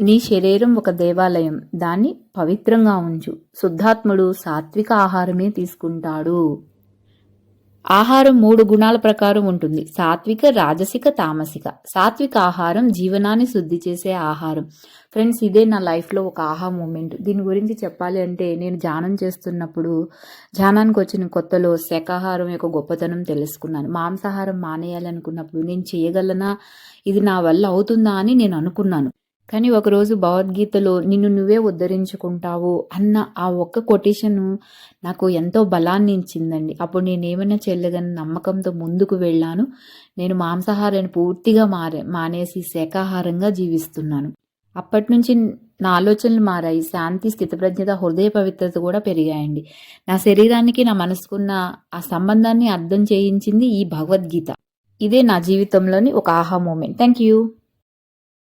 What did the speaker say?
నీ శరీరం ఒక దేవాలయం. దాన్ని పవిత్రంగా ఉంచు. శుద్ధాత్ముడు సాత్విక ఆహారమే తీసుకుంటాడు. ఆహారం మూడు గుణాల ప్రకారం ఉంటుంది. సాత్విక రాజసిక తామసిక. సాత్విక ఆహారం జీవనాన్ని శుద్ధి చేసే ఆహారం. ఫ్రెండ్స్ ఇదే నా లైఫ్లో ఒక ఆహా మూమెంట్. దీని గురించి చెప్పాలి అంటే నేను ధ్యానం చేస్తున్నప్పుడు ధ్యానానికి వచ్చిన కొత్తలో శాకాహారం యొక్క గొప్పతనం తెలుసుకున్నాను. మాంసాహారం మానేయాలనుకున్నప్పుడు నేను చేయగలనా? ఇది నా వల్ల అవుతుందా అని నేను అనుకున్నాను. కానీ ఒకరోజు భగవద్గీతలో నిన్ను నువ్వే ఉద్ధరించుకుంటావు అన్న ఆ ఒక్క కొటేషన్ నాకు ఎంతో బలాన్ని ఇచ్చిందండి అప్పుడు నేను ఏమైనా చెల్లగని నమ్మకంతో ముందుకు వెళ్ళాను. నేను మాంసాహారాన్ని పూర్తిగా మారే మానేసి శాకాహారంగా జీవిస్తున్నాను. అప్పటి నుంచి నా ఆలోచనలు మారాయి. శాంతి స్థితప్రజ్ఞత హృదయ పవిత్రత కూడా పెరిగాయండి. నా శరీరానికి నా మనసుకున్న ఆ సంబంధాన్ని అర్థం చేయించింది ఈ భగవద్గీత. ఇదే నా జీవితంలోని ఒక ఆహా మూమెంట్. Thank you